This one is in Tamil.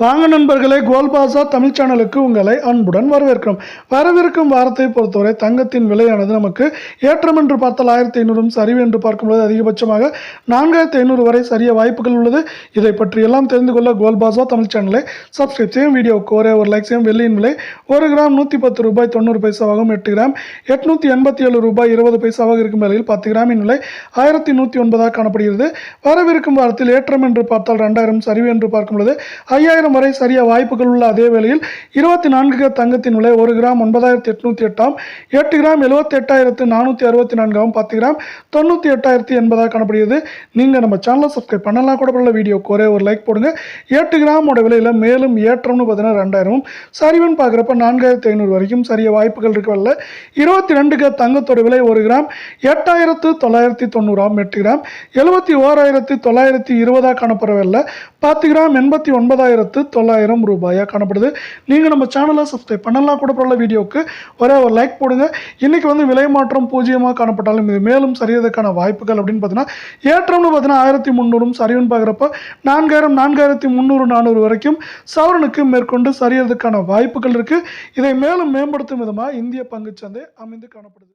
வாங்க நண்பர்களே கோல்பாசா தமிழ் சேனலுக்கு உங்களை அன்புடன் வரவேற்கிறோம். வரவிருக்கும் வாரத்தை பொறுத்தவரை தங்கத்தின் விலையானது நமக்கு ஏற்றம் என்று பார்த்தால் ஆயிரத்தி ஐநூறும் சரிவு என்று பார்க்கும்போது அதிகபட்சமாக நான்காயிரத்தி ஐநூறு வரை சரிய வாய்ப்புகள் உள்ளது. இதை பற்றி எல்லாம் தெரிந்து கொள்ள கோல்பாசா தமிழ் சேனலை சப்ஸ்கிரைப் செய்யும் வீடியோவுக்கு ஒரே ஒரு லைக் செய்யும் வெள்ளியின் விலை ஒரு கிராம் நூற்றி பத்து ரூபாய் தொண்ணூறு பைசாவாகவும் எட்டு கிராம் எட்நூற்றி எண்பத்தி ஏழு ரூபாய் இருபது பைசாவாக இருக்கும் வேளையில் பத்து கிராமின் விலை ஆயிரத்தி நூற்றி ஒன்பதாக காணப்படுகிறது. வரவிருக்கும் வாரத்தில் ஏற்றம் என்று பார்த்தால் ரெண்டாயிரம் சரிவு என்று பார்க்கும்போது ஐயாயிரம் ஐயாயிரம் வரை சரிய வாய்ப்புகள் உள்ள அதே வேளையில் இருபத்தி நான்கு தங்கத்தின் விலை ஒரு கிராம் ஒன்பதாயிரத்தி எட்நூத்தி எட்டாம் எட்டு கிராம் எழுபத்தி எட்டாயிரத்து நானூற்றி அறுபத்தி நான்காகவும் பத்து கிராம் தொண்ணூற்றி எட்டாயிரத்தி எண்பதாக காணப்படுகிறது. நீங்கள் நம்ம சேனலை சப்ஸ்கிரைப் பண்ணலாம் கூட பரவாயில்ல வீடியோக்கு ஒரே ஒரு லைக் போடுங்க. எட்டு கிராமோட விலையில் மேலும் ஏற்றம்னு பார்த்தீங்கன்னா ரெண்டாயிரமும். சரிவன் பார்க்குறப்ப நான்காயிரத்தி ஐநூறு வரைக்கும் சரிய வாய்ப்புகள் இருக்கவில்லை இருபத்தி ரெண்டுக்கு தங்கத்தோட விலை ஒரு கிராம் எட்டாயிரத்து தொள்ளாயிரத்தி தொண்ணூறாம் எட்டு கிராம். எழுபத்தி ஓராயிரத்தி தொள்ளாயிரத்தி இருபதாக காணப்படவில்லை பத்து கிராம் எண்பத்தி ஒன்பதாயிரத்து தொள்ளாயிரம் ரூபாயாக காணப்படுது. நீங்கள் நம்ம சேனலை சப்ஸ்கிரைப் பண்ணலாம் கூட பரவாயில்ல வீடியோக்கு ஒரே ஒரு லைக் போடுங்க. இன்றைக்கி வந்து விலை மாற்றம் பூஜ்ஜியமாக காணப்பட்டாலும் இது மேலும் சரியதுக்கான வாய்ப்புகள் அப்படின்னு பார்த்தீங்கன்னா ஏற்றம்னு பார்த்தீங்கன்னா ஆயிரத்தி முந்நூறும் சரிவுன்னு பார்க்குறப்ப நான்காயிரம் நான்காயிரத்தி முந்நூறு நானூறு வரைக்கும் சவரனுக்கு மேற்கொண்டு சரியறதுக்கான வாய்ப்புகள் இருக்குது இதை மேலும் மேம்படுத்தும் விதமாக இந்திய பங்குச்சந்தை அமைந்து காணப்படுது.